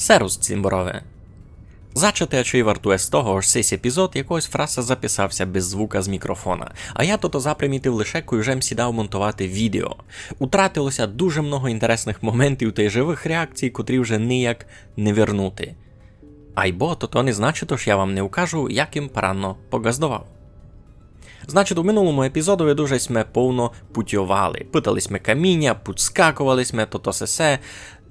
Серус цімброве. Зачати, чи вартує з того ж сесь епізод, якогось фраса записався без звука з мікрофона, а я тото запримітив лише коли сідав монтувати відео. Утратилося дуже много інтересних моментів та й живих реакцій, котрі вже ніяк не вернути. Айбо, то то не значить, що я вам не укажу, як їм поранно погаздував. Значить, у минулому епізоду дуже сме повно путьовали. Питались ми каміння, підскакували сме то-то сесе.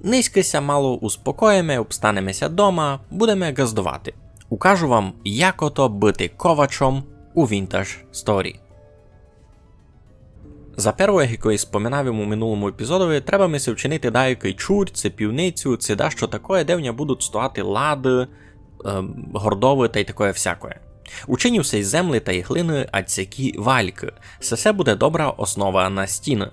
Низькися мало успокоїме, обстанемося дома, будемо газдувати. Укажу вам, як ото бити ковачом у Vintage Story. За перво, якої споминав у минулому епізодові, треба ми се вчинити деякий чур, це півницю, це да що таке, де в будуть стояти лади, е, гордови та й таке всякое. Учинів сей землі та й глини ацякі вальки. Сесе буде добра основа на стіни.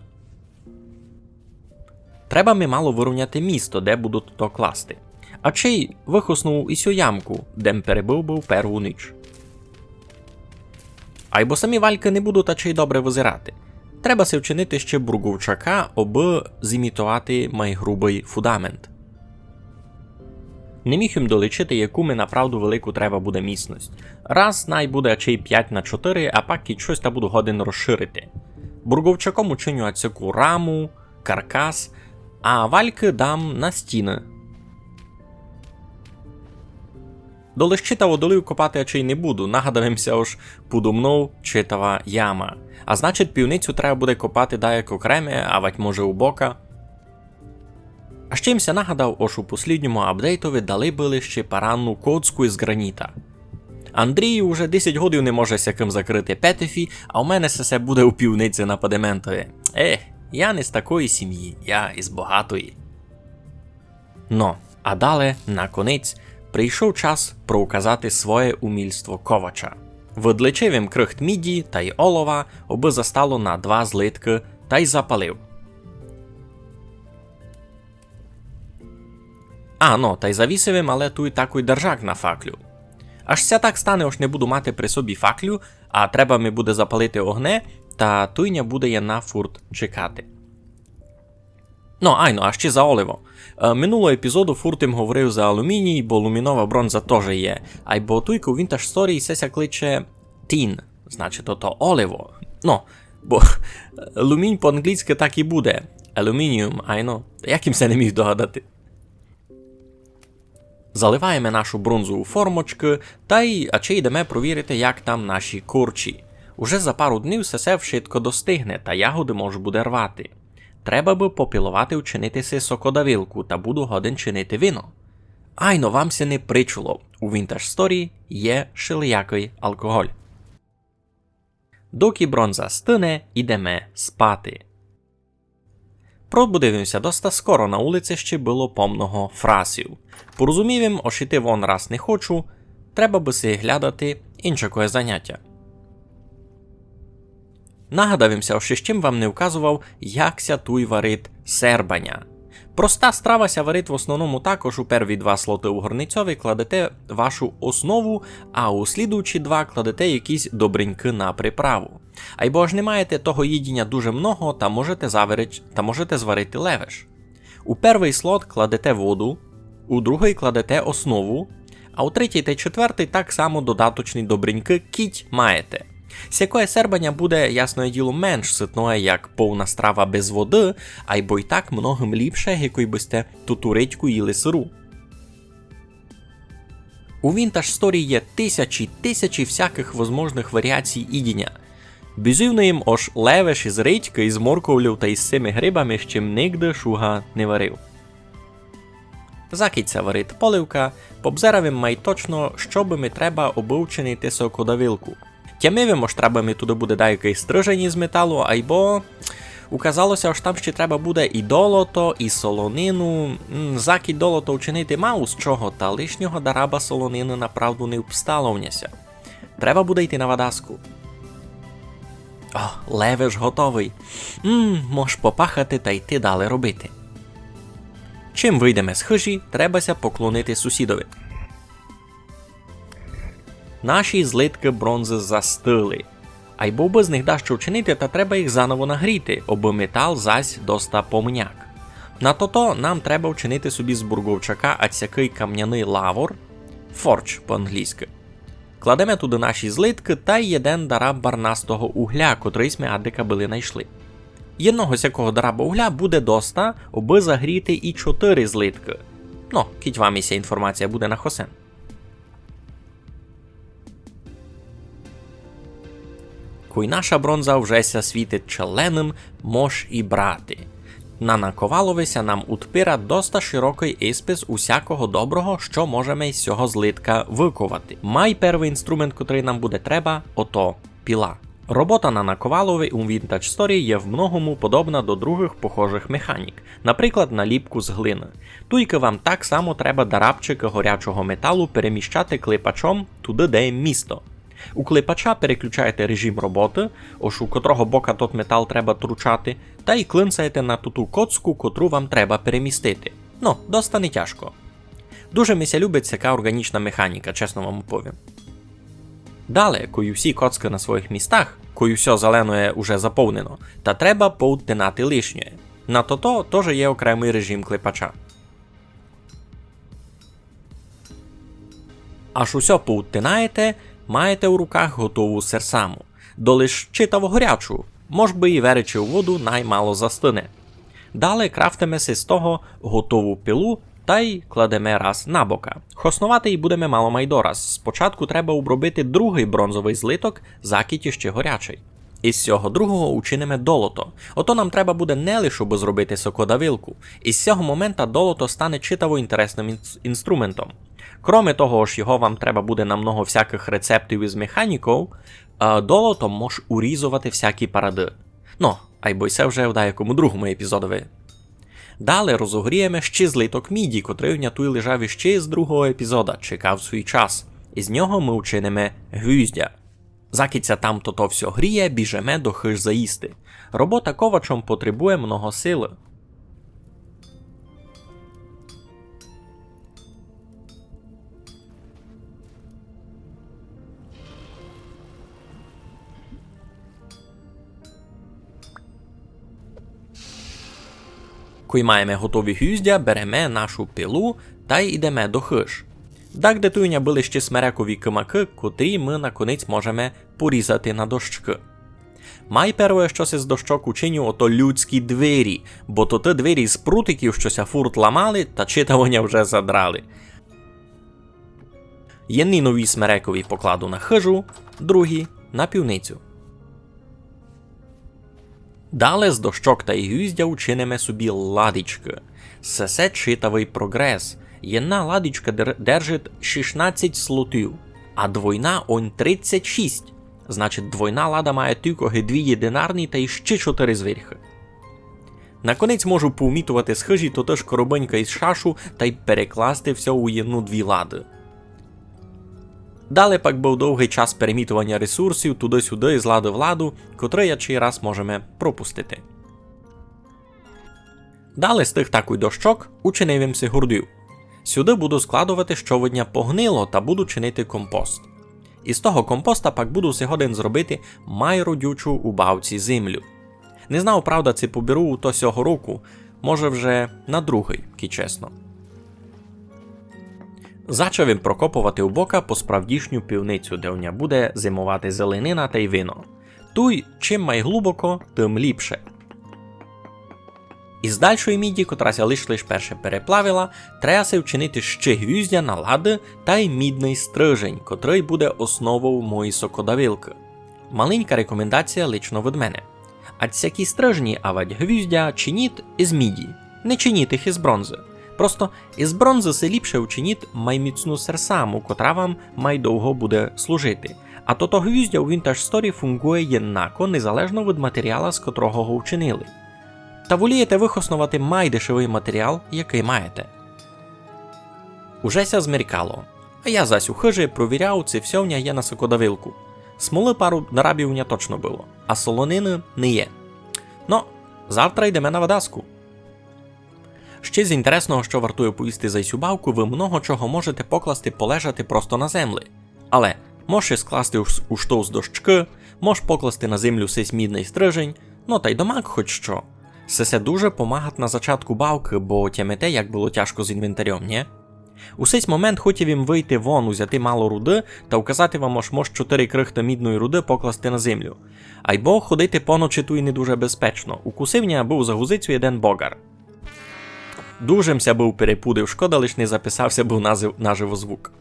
Треба ми мало вирівняти місто, де будуть то класти. А чий вихоснув і сю ямку, де перебив був перву ніч. Айбо самі вальки не будуть ачей добре визирати. Треба се вчинити ще бурговчака, аби зімітувати майгрубий фундамент. Не міг їм долічити, яку ми направду велику треба буде міцність. Раз най буде ачей 5 на 4, а пак і щось та буду годин розширити. Бурговчаком учиню ацяку раму, каркас, а вальки дам на стіни. До лищита водолів копати ачей не буду, нагадавимся уж подумнув читава яма. А значить, півницю треба буде копати даяк окреме, а вать може у бока. А з чимся нагадав, ош у послідньому апдейтові дали били ще паранну коцку із граніта. Андрій уже 10 годин не може сяким закрити петефі, а у мене все буде у півниці на падементові. Ех, я не з такої сім'ї, я із багатої. Но, а далі, наконець, прийшов час проуказати своє умільство ковача. Видличив їм крихт міді та й олова, оби застало на два злитки та й запалив. А, ну, та й завісив їм, але ту й таку й держак на факлю. Аж ся так стане, ось не буду мати при собі факлю, а треба ми буде запалити огне, та туйня буде я на фурт чекати. Ну, айно, а ще за оливо. Е, минулого епізоду Фурт їм говорив за алуміній, бо лумінова бронза теж є. А й туйку в Vintage Story сеся кличе тін, значить ото оливо. Ну, бо лумінь по-англійськи так і буде. Алюмініум, айно. Як їм це не міг догадати? Заливаємо нашу бронзу у формочки, та й а чи йдемо провірити, як там наші курчі. Уже за пару днів сесе швидко достигне, та ягоди може буде рвати. Треба би попілувати вчинити сокодавілку та буду годен чинити вино. Айно вам се не причуло, у Vintage Story є шилиякий алкоголь. Доки бронза стине, ідеме спати. Пробудився доста скоро на вулиці ще було помного фрасів. Порозумів їм, ошити вон раз не хочу, треба би си глядати іншакое заняття. Нагадавимся, що з чим вам не вказував, як ся туй варит сербаня. Проста страва ся варить в основному також у перві два слоти у горницьові кладете вашу основу, а у слідуючі два кладете якісь добреньки на приправу. Айбо ж не маєте того їдіння дуже много, та можете заварить, та можете зварити левеш. У перший слот кладете воду, у другий кладете основу, а у третій та четвертий так само додаточні добреньки кіть маєте. Сякое сербання буде, ясною діло, менш ситное, як повна страва без води, а й бо й так многим ліпше, який би сте ту речку їли сиру. У Vintage Story є тисячі тисячі всяких возможних варіацій ідіння. Бізивно їм ош левеш із речки, із морковлю та із цими грибами, з чим нігде шуга не варив. Закиця варить поливка, побзеравим май точно, що би ми треба обучинити сокодавилку. Тямивимо ж ми туди буде деякий стрижень із металу, айбо указалося, що там ще треба буде і долото, і солонину. Закид долото вчинити мав з чого, та лишнього дараба солонини направду не впсталовняся. Треба буде йти на вадаску. О, левеш готовий. Мм, мож попахати та йти далі робити. Чим вийдемо з хижі, требася поклонити сусідові. Наші злитки бронзи застили. А й був би з них да що вчинити, та треба їх заново нагріти, аби метал зась доста помняк. На то-то нам треба вчинити собі з бурговчака ацякий кам'яний лавор, форч по-англійськи. Кладемо туди наші злитки та єден дараб барнастого угля, котрий ми адика були знайшли. Єдного сякого дараба угля буде доста, аби загріти і 4 злитки. Ну, кіть вам іся інформація буде на хосен. Куй наша бронза вжеся світить челеним, мож і брати. На наковаловися нам утпира доста широкий іспис усякого доброго, що можемо із цього злитка виковати. Май перший інструмент, котрий нам буде треба, ото піла. Робота на наковалові у Vintage Story є в многому подобна до других похожих механік, наприклад, на ліпку з глини. Тільки вам так само треба дарабчика горячого металу переміщати клепачом туди, де є місто. У клепача переключаєте режим роботи, ось у котрого бока тот метал треба тручати, та й клинцаєте на ту коцку, котру вам треба перемістити. Ну, доста не тяжко. Дуже мися любить така органічна механіка, чесно вам повім. Далі, кою всі коцки на своїх містах, кою все зеленое уже заповнено, та треба поутинати лишнє. На то-то теж є окремий режим клепача. Аж усе поутинаєте, маєте у руках готову серсаму. Долиш читаво горячу, мож би і веречи у воду наймало застине. Далі крафтимеся з того готову пилу та й кладемо раз на бока. Хоснувати й будемо мало майдораз. Спочатку треба обробити другий бронзовий злиток, закіті ще горячий. Із цього другого учинимо долото. Ото нам треба буде не лише аби зробити сокодавилку. Із цього момента долото стане читаво інтересним інструментом. Кроме того ж, його вам треба буде на много всяких рецептів із механіків, а долотом мож урізувати всякі паради. Ну, а й бойся вже в деякому другому епізодові. Далі розогріємо ще злиток міді, котрий внятуй лежав іще з другого епізода, чекав свій час. Із нього ми учинимо гвіздя. Закіця там то то все гріє, біжеме до хиж заїсти. Робота ковачом потребує много сили. Коли маємо готові гюздя, беремо нашу пилу та й ідемо до хиж. Так де були ще смерекові кимаки, котрі ми наконець можемо порізати на дощки. Май перше щось із дощок учиню ото людські двері, бо то те двері з прутиків щося фурт ламали та читавоня вже задрали. Єдні нові смерекові покладу на хижу, другі на півницю. Далі з дощок та гюздя учинимо собі ладички. Сесе читавий прогрес. Єдна ладичка держить 16 слотів, а двойна он 36. Значить, двойна лада має тільки дві єдинарні та іще 4 звірхи. Наконець можу поумітувати з хижі тотож коробенька із шашу та й перекласти все у єдну дві лади. Далі пак був довгий час перемітування ресурсів туди-сюди з лади в ладу, котрий я чий раз можемо пропустити. Далі з тих такой дощок учинивимся гурдів. Сюди буду складувати щовидня погнило та буду чинити компост. Із того компоста пак буду сьогоден зробити майродючу у бавці землю. Не знав, правда, це поберу то сього року, може вже на другий, ки чесно. Зачав він прокопувати у бока по справдішню півницю, де у ня буде зимувати зеленина та й вино. Туй, чим май глибоко, тим ліпше. Із дальшої міді, котрася лиш лиш перше переплавила, треба вчинити ще гвіздя на лади та й мідний стрижень, котрий буде основою моєї сокодавилки. Маленька рекомендація лично від мене. А всякі стрижні авать гвіздя чиніть із міді, не чиніть їх із бронзи. Просто із бронзи се ліпше вчиніть майміцну серсаму, котра вам майдовго буде служити. А тото гвіздя у Vintage Story фунгує єднако незалежно від матеріала, з котрого го вчинили. Та волієте вихоснувати майдешевий матеріал, який маєте. Уже ся змеркало, а я зась у хижі провіряв, це все вня є на сокодавилку. Смоли пару нарабівня точно було, а солонини не є. Ну, завтра йдемо на Вадаску. Ще з інтересного, що вартує поїсти за сюбавку, ви много чого можете покласти полежати просто на землі. Але можеш скласти у- штовз дощки, можеш покласти на землю сись мідний стрижень, ну та й домак хоч що. Це се дуже помагать на зачатку бавки, бо тямите, як було тяжко з інвентарем, ні? У цей момент хотів їм вийти вон, узяти мало руди та вказати вам аж мож 4 крихта мідної руди покласти на землю. Айбо ходити поночі ту і не дуже безпечно. У кусивня був за гузицю один богар. Дужимся був перепудив, шкода лиш не записався був назив, наживо звук.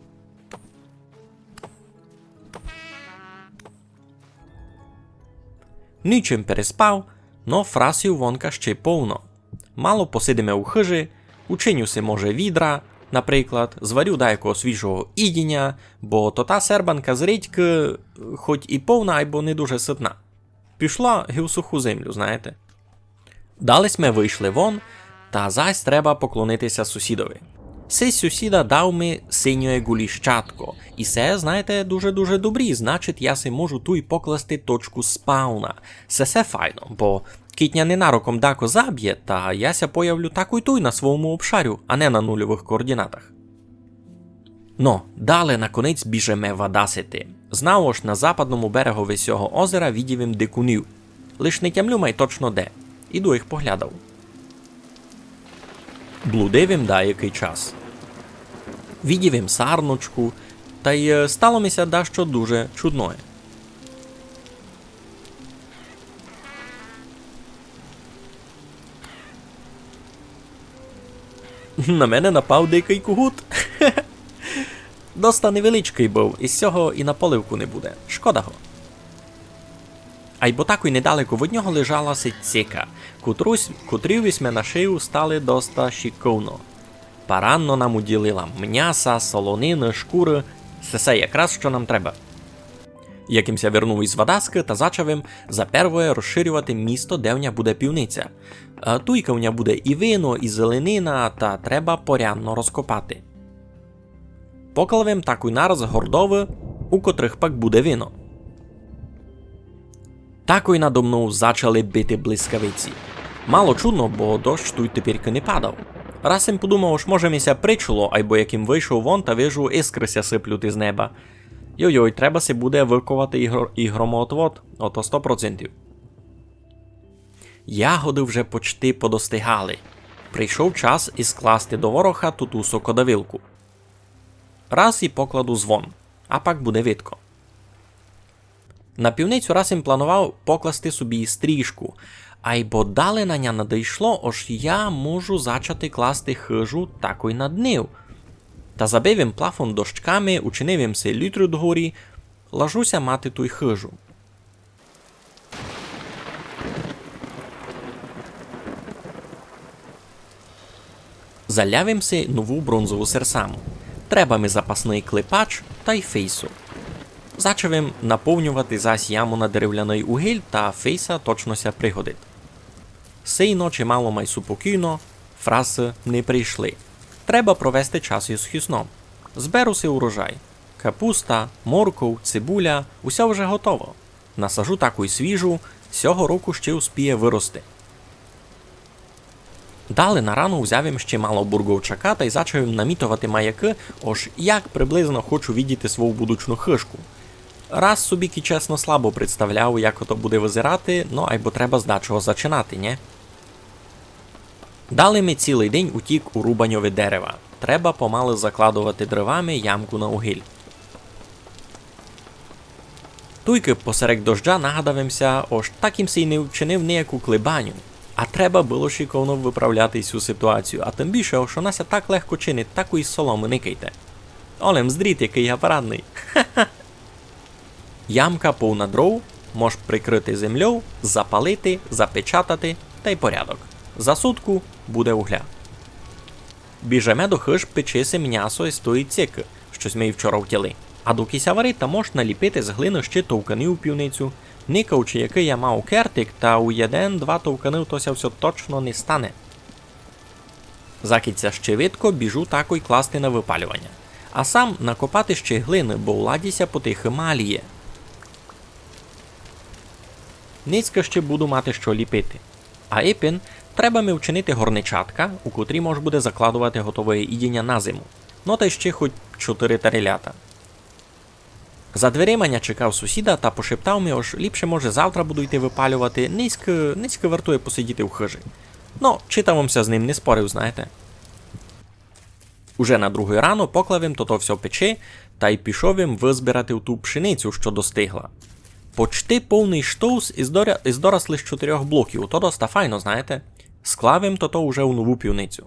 Нічим переспав, но фрасів вонка ще повно. Мало посидиме у хижі, учиню си може відра, наприклад, зварю деякого свіжого ідіння, бо то та сербанка з хоч і повна, айбо не дуже ситна. Пішла гі в суху землю, знаєте. Дались ми вийшли вон, та зась треба поклонитися сусідові. Сей сусіда дав ми синьоє гуліщатко, і це, знаєте, дуже-дуже добрі, значить, я си можу ту й покласти точку спауна. Це все файно, бо кітня ненароком дако заб'є, та яся появлю таку й туй на своєму обшарю, а не на нульових координатах. Но, далі наконець біжеме вадасити. Знаво ж, на западному берегові сього озера відівім дикунів. Лиш не тямлю май точно де. Іду їх поглядав. Блудив їм деякий час. Відів їм сарночку, та й е, стало мися дещо дуже чудное. На мене напав дикий кугут. Доста невеличкий був, із цього і на поливку не буде. Шкода го. А й бо тако й недалеко від нього лежала сицика, котрусь, котрі вісьме на шию стали доста шиковно. Паранно нам уділила м'яса, солонини, шкури, все якраз що нам треба. Якимся вернув із Вадаски та зачав їм запервоє розширювати місто, де в ня буде півниця. Туйка в ня буде і вино, і зеленина, та треба порядно розкопати. Поклавим таку нараз гордови, у котрих пак буде вино. Тако й надо мною зачали бити блискавиці. Мало чудно, бо дощ тут тепер не падав. Раз їм подумав, що може міся причуло, айбо яким вийшов вон та вижу іскрися сиплють із неба. Йой-йой, треба се буде виковати і, гро... і громоотвод, ото 100%. Ягоди вже почти подостигали. Прийшов час і скласти до вороха туту сокодавилку. Раз і покладу звон, а пак буде видко. На півницю раз їм планував покласти собі і стрижку, а й бо далі на ня надійшло, ож я можу зачати класти хижу тако й на днів. Та забив їм плафон дощками, учинив їм се літру догорі, лажуся мати ту й хижу. Залявим си нову бронзову серсаму. Треба ми запасний клепач та й фейсу. Зачавим наповнювати зась яму на дерев'яний угіль та фейса точно ся пригодить. Сей ночі мало май супокійно, фраси не прийшли. Треба провести час із хісном. Зберу си урожай. Капуста, морков, цибуля, уся вже готово. Насажу таку й свіжу, сього року ще успіє вирости. Далі на рану взяв їм ще мало бурговчака та й зачав їм намітувати маяки, ож як приблизно хочу віддіти свою будучну хишку. Раз собі ки чесно слабо представляв, як ото буде визирати, ну айбо треба з дачого зачинати, нє? Далі ми цілий день утік у рубаньове дерева. Треба помали закладувати дровами ямку на угіль. Туйки посеред дождя нагадавимся, ож так їм не вчинив ніяку клибаню. А треба було шиковно виправляти цю ситуацію, а тим більше, що Нася так легко чинить, таку й соломи никайте. Олем, здріт, який я парадний. Ямка повна дров, мож прикрити землею, запалити, запечатати та й порядок. За сутку буде угля. Біжеме до хиж печиси м'ясо із тої цики, щось ми вчора втяли. А до кися варити можна ліпити з глини ще товкани у півницю, никавчи, який я мав кертик, та у єден два товкани тося все точно не стане. Закіться ще видко біжу тако й класти на випалювання. А сам накопати ще глини, бо владіся потихи маліє. Ницька ще буду мати що ліпити. А іпін треба ми вчинити горничатка, у котрій мож буде закладувати готове їдіння на зиму. Ну та ще хоч чотири тарелята. За дверима я чекав сусіда та пошептав мені, аж ліпше може завтра буду йти випалювати, низько, низько вартує посидіти в хижі. Ну, читавомся з ним, не спорив, знаєте. Уже на другий рано поклав їм то все печи, та й пішов їм визбирати в ту пшеницю, що достигла. Почти повний штовс із, доря... із дорослих чотирьох блоків, то доста файно, знаєте. Склав їм то то уже у нову півницю.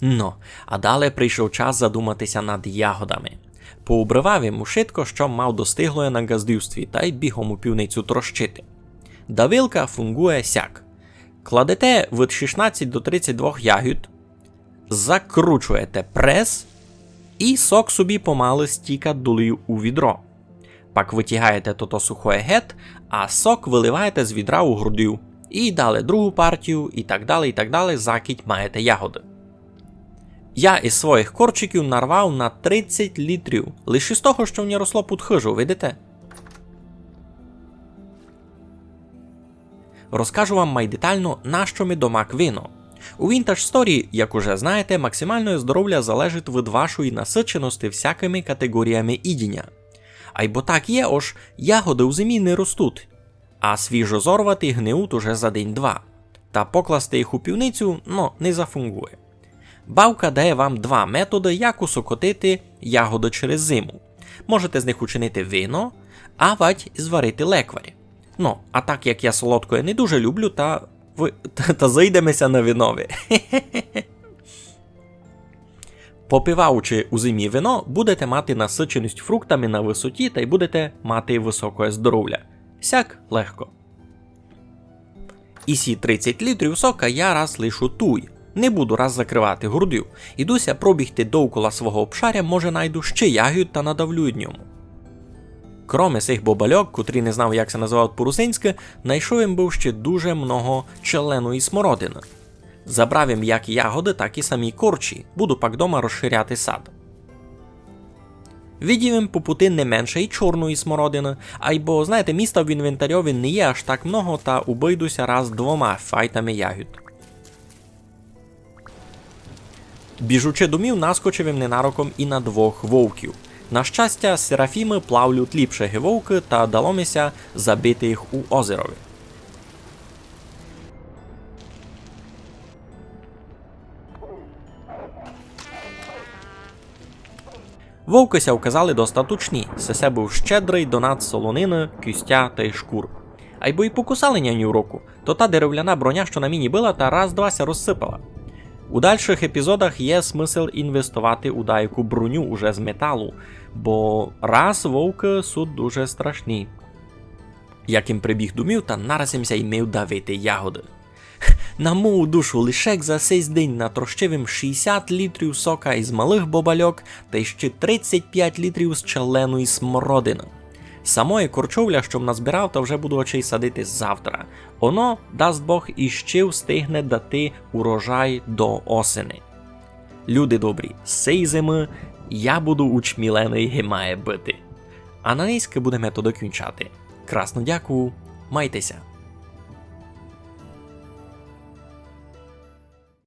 Ну, а далі прийшов час задуматися над ягодами. Поубривав йому шитко, що мав достиглоє на газдівстві, та й бігом у півницю трощити. Давилка фунгує сяк. Кладете від 16 до 32 ягід, закручуєте прес, і сок собі помали стіка долів у відро. Пак витягаєте тото сухое гет, а сок виливаєте з відра у грудю. І далі другу партію, і так далі, і так далі, закіть маєте ягоди. Я із своїх корчиків нарвав на 30 літрів, лише з того, що ній росло під хижу, видите? Розкажу вам май детально, на що ми домак вино. У Vintage Story, як уже знаєте, максимальне здоров'я залежить від вашої насиченості всякими категоріями ідіння. А й бо так є, ож ягоди у зимі не ростуть, а свіжо зорвати гниють уже за день-два. Та покласти їх у півницю ну, не зафунгує. Бавка дає вам два методи, як усокотити ягоди через зиму. Можете з них учинити вино, а вать зварити лекварі. Ну, а так як я солодкое не дуже люблю, та ви та, та зайдемося на винові. Попиваючи у зимі вино, будете мати насиченість фруктами на висоті та й будете мати високе здоров'я. Сяк легко. І сі 30 літрів сока я раз лишу туй. Не буду раз закривати грудю. Ідуся пробігти довкола свого обшаря, може найду ще ягід та надавлю ньому. Кроме цих бобальок, котрі не знав, як це називають по-русинськи, знайшов їм був ще дуже много челеної смородини. Забрав їм як ягоди, так і самі корчі, буду пак дома розширяти сад. Відів їм по пути не менше й чорної смородини, а й бо, знаєте, міста в інвентарьові не є аж так много, та обійдуся раз двома файтами ягід. Біжучи домів, наскочив ненароком і на двох вовків. На щастя, серафіми плавлють ліпше гивовки та даломися забити їх у озерові. Вовкися вказали достаточні, сесе був щедрий донат солонини, кістя та й шкур. А й бо й покусали няню руку, то та деревляна броня, що на міні била, та раз-двася розсипала. У дальших епізодах є смисл інвестувати у дайку броню уже з металу, бо раз вовки суд дуже страшні. Як їм прибіг думів, та наразимся й мив давити ягоди. На мою душу лише за сей день натрощив їм 60 літрів сока із малих бобальок та ще 35 літрів з челеної смородини. Самої корчовля, що назбирав, та вже буду очей садити завтра. Оно, дасть Бог, іще встигне дати урожай до осени. Люди добрі, сей зими я буду учмілений гемає бити. А на низьки будемо то докінчати. Красно дякую, майтеся!